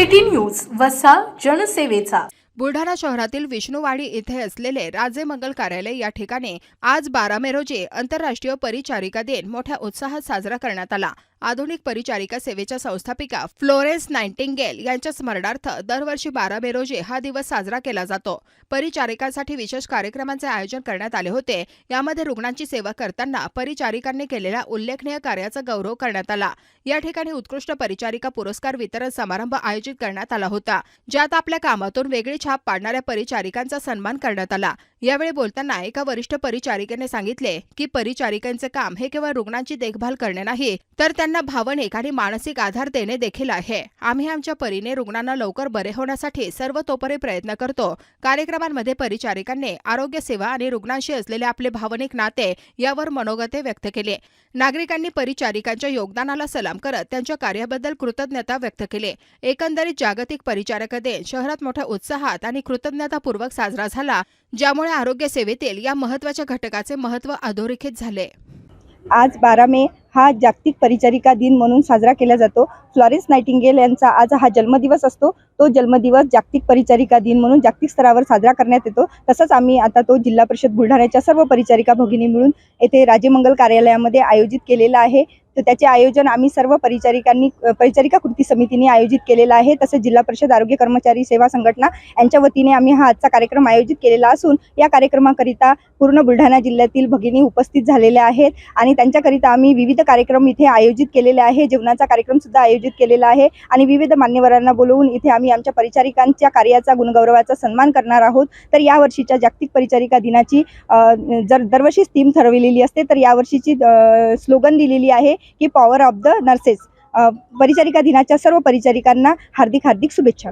City news वसा जनसेवेचा. बुलढाणा शहरातील विष्णुवाडी इथे असलेले राजे मंगल कार्यालय या ठिकाणी आज बारा मे रोजी आंतरराष्ट्रीय परिचारिका दिन मोठ्या उत्साहात साजरा करण्यात आला. आधुनिक परिचारिका सेवेच्या संस्थापिका फ्लोरेन्स नाईन्टिंगेल यांच्या स्मरणार्थ दरवर्षी बारा मे रोजी हा दिवस साजरा केला जातो. परिचारिकांसाठी विशेष कार्यक्रमांचे आयोजन करण्यात आले होते. यामध्ये रुग्णांची सेवा करताना परिचारिकांनी केलेल्या उल्लेखनीय कार्याचा गौरव करण्यात आला. या ठिकाणी उत्कृष्ट परिचारिका पुरस्कार वितरण समारंभ आयोजित करण्यात आला होता. ज्यात आपल्या कामातून वेगळी छाप पाडणाऱ्या परिचारिकांचा सन्मान करण्यात आला. यावेळी बोलताना एका वरिष्ठ परिचारिकेने सांगितले की परिचारिकांचे काम हे केवळ रुग्णांची देखभाल करणे नाही तर त्यांना भावनिक आणि मानसिक आधार देणे देखील आहे. आम्ही आमच्या परीने रुग्णांना लवकर बरे होण्यासाठी सर्वतोपरी प्रयत्न करतो. कार्यक्रमांमध्ये परिचारिकांनी आरोग्य सेवा आणि रुग्णांशी असलेले आपले भावनिक नाते यावर मनोगते व्यक्त केले. नागरिकांनी परिचारिकांच्या योगदानाला सलाम करत त्यांच्या कार्याबद्दल कृतज्ञता व्यक्त केली. एकंदरीत जागतिक परिचारक दिन शहरात मोठ्या उत्साहात आणि कृतज्ञतापूर्वक साजरा झाला. ज्यामुळे आरोग्य सेवेतील या महत्त्वाच्या घटकाचे महत्त्व अधोरेखित झाले. आज बारा मे हा जागतिक परिचारिका दिन म्हणून साजरा केला जातो. फ्लॉरेन्स नायटिंगेल यांचा आज हा जन्मदिवस असतो. तो जन्मदिवस जागतिक परिचारिका दिन म्हणून जागतिक स्तरावर साजरा करण्यात येतो. तसंच आम्ही आता तो जिल्हा परिषद बुलढाण्याच्या सर्व परिचारिका भगिनी मिळून येथे राजेमंगल कार्यालयामध्ये आयोजित केलेला आहे. तर त्याचे आयोजन आम्ही सर्व परिचारिकांनी परिचारिका कृती समितीने आयोजित केलेला आहे. तसेच जिल्हा परिषद आरोग्य कर्मचारी सेवा संघटना यांच्या वतीने आम्ही हा आजचा कार्यक्रम आयोजित केलेला असून या कार्यक्रमाकरिता पूर्ण बुलढाणा जिल्ह्यातील भगिनी उपस्थित झालेल्या आहेत आणि त्यांच्याकरिता आम्ही विविध कार्यक्रम इथे आयोजित केलेले आहे. जेवणाचा कार्यक्रमसुद्धा आयोजित केलेला आहे आणि विविध मान्यवरांना बोलवून इथे आम्ही आमच्या परिचारिकांच्या कार्याचा गुणगौरवाचा सन्मान करणार आहोत. तर या वर्षीच्या जागतिक परिचारिका दिनाची जर दरवर्षीच थीम ठरवलेली असते तर यावर्षीची स्लोगन दिलेली आहे. की पॉवर ऑफ द नर्सेस परिचारिका दिनाच्या सर्व परिचारिकांना हार्दिक हार्दिक शुभेच्छा.